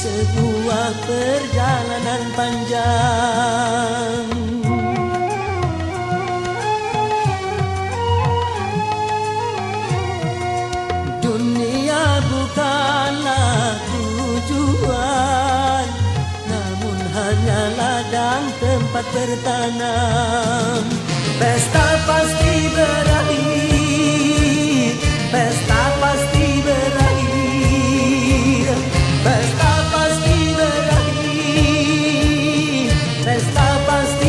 sebuah perjalanan panjang. Dunia bukanlah tujuan Namun hanyalah ladang tempat bertanam. paz